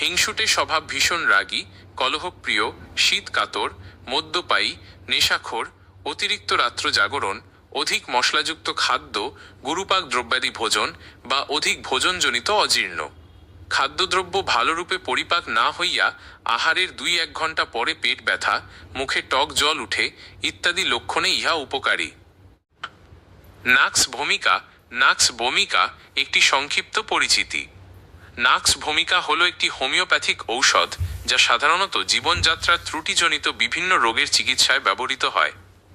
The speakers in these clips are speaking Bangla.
হিংসুটে স্বভাব ভীষণ রাগী, কলহপ্রিয় শীত কাতর মদ্যপায়ী, নেশাখোর, অতিরিক্ত রাত্র জাগরণ, অধিক মশলাযুক্ত খাদ্য, গুরুপাক দ্রব্যাদি ভোজন বা অধিক ভোজনজনিত অজীর্ণ। খাদ্যদ্রব্য ভালোরূপে পরিপাক না হইয়া আহারের দুই এক ঘণ্টা পরে পেট ব্যথা, মুখে টক জল উঠে, ইত্যাদি লক্ষণে ইহা উপকারী। নাক্স ভূমিকা নাক্স ভূমিকা একটি সংক্ষিপ্ত পরিচিতি। নাক্স ভূমিকা হলো একটি হোমিওপ্যাথিক ঔষধ, যা সাধারণত জীবনযাত্রার ত্রুটিজনিত বিভিন্ন রোগের চিকিৎসায় ব্যবহৃত হয়।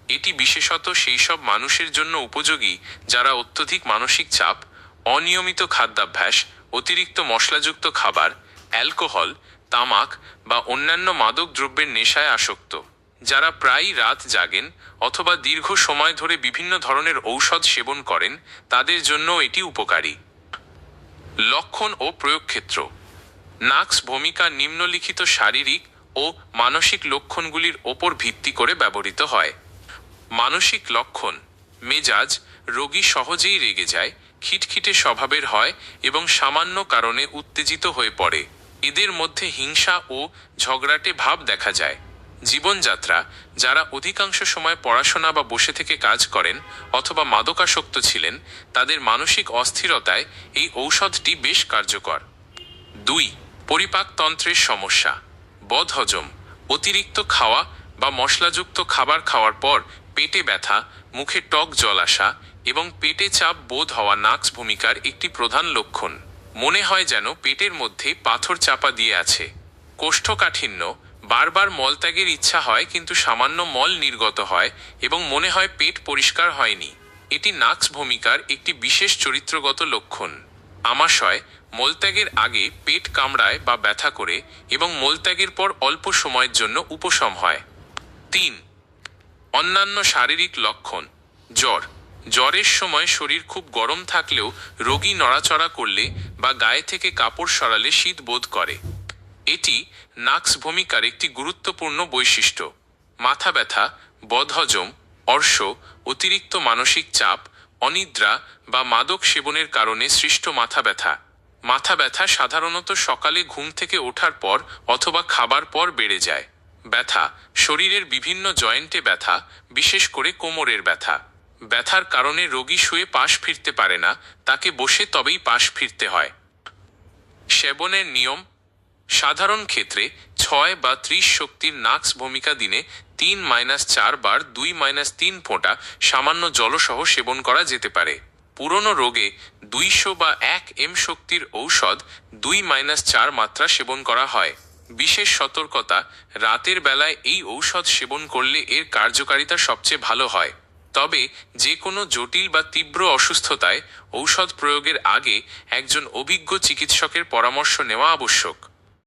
এটি বিশেষত সেই সব মানুষের জন্য উপযোগী, যারা অত্যধিক মানসিক চাপ, অনিয়মিত খাদ্যাভ্যাস, অতিরিক্ত মশলাযুক্ত খাবার, অ্যালকোহল, তামাক বা অন্যান্য মাদক দ্রব্যের নেশায় আসক্ত। যারা প্রায়ই রাত জাগেন অথবা দীর্ঘ সময় ধরে বিভিন্ন ধরনের ঔষধ সেবন করেন, তাদের জন্য এটি উপকারী। লক্ষণ ও প্রয়োগক্ষেত্র। নাক্স ভূমিকা নিম্নলিখিত শারীরিক ও মানসিক লক্ষণগুলির ওপর ভিত্তি করে ব্যবহৃত হয়। মানসিক লক্ষণ, মেজাজ, রোগী সহজেই রেগে যায়, খিটখিটে স্বভাবের হয় এবং সামান্য কারণে উত্তেজিত হয়ে পড়ে। এদের মধ্যে হিংসা ও ঝগড়াটে ভাব দেখা যায়। জীবনযাত্রা, যারা অধিকাংশ সময় পড়াশোনা বা বসে থেকে কাজ করেন অথবা মাদকাসক্ত ছিলেন, তাদের মানসিক অস্থিরতায় এই ঔষধটি বেশ কার্যকর। দুই পরিপাকতন্ত্রের সমস্যা। বদহজম, অতিরিক্ত খাওয়া বা মশলাযুক্ত খাবার খাওয়ার পর পেটে ব্যথা, মুখে টক জল আসা এবং পেটে চাপ বোধ হওয়া নাক্স ভূমিকার একটি প্রধান লক্ষণ। মনে হয় যেন পেটের মধ্যে পাথর চাপা দিয়ে আছে। কোষ্ঠকাঠিন্য বারবার মলত্যাগের ইচ্ছা হয়, কিন্তু সামান্য মল নির্গত হয় এবং মনে হয় পেট পরিষ্কার হয়নি। এটি নাক্স ভূমিকার একটি বিশেষ চরিত্রগত লক্ষণ। আমাশয় মলত্যাগের আগে পেট কামড়ায় বা ব্যথা করে এবং মলত্যাগের পর অল্প সময়ের জন্য উপশম হয়। তিন, অন্যান্য শারীরিক লক্ষণ। জ্বর। জ্বরের সময় শরীর খুব গরম থাকলেও রোগী নড়াচড়া করলে বা গায়ে থেকে কাপড় সরালে শীত বোধ করে। এটি নাক্স ভূমিকার একটি গুরুত্বপূর্ণ বৈশিষ্ট্য। মাথা ব্যথা, বদহজম, অর্শ, অতিরিক্ত মানসিক চাপ, অনিদ্রা বা মাদক সেবনের কারণে সৃষ্ট মাথা ব্যথা। মাথা ব্যথা সাধারণত সকালে ঘুম থেকে ওঠার পর অথবা খাবার পর বেড়ে যায়। ব্যথা, শরীরের বিভিন্ন জয়েন্টে ব্যথা, বিশেষ করে কোমরের ব্যথা। ব্যথার কারণে রোগী শুয়ে পাশ ফিরতে পারে না, তাকে বসে তবেই পাশ ফিরতে হয়। সেবনের নিয়ম সাধারণ ক্ষেত্রে ছয় বা ত্রিশ শক্তির নাক্স ভূমিকা দিনে তিন মাইনাস চার বার দুই মাইনাস তিন ফোঁটা সামান্য জলসহ সেবন করা যেতে পারে। পুরনো রোগে দুইশো বা এক এম শক্তির ঔষধ দুই মাইনাস চার মাত্রা সেবন করা হয়। বিশেষ সতর্কতা, রাতের বেলায় এই ঔষধ সেবন করলে এর কার্যকারিতা সবচেয়ে ভালো হয়। তবে যে কোনো জটিল বা তীব্র অসুস্থতায় ঔষধ প্রয়োগের আগে একজন অভিজ্ঞ চিকিৎসকের পরামর্শ নেওয়া আবশ্যক।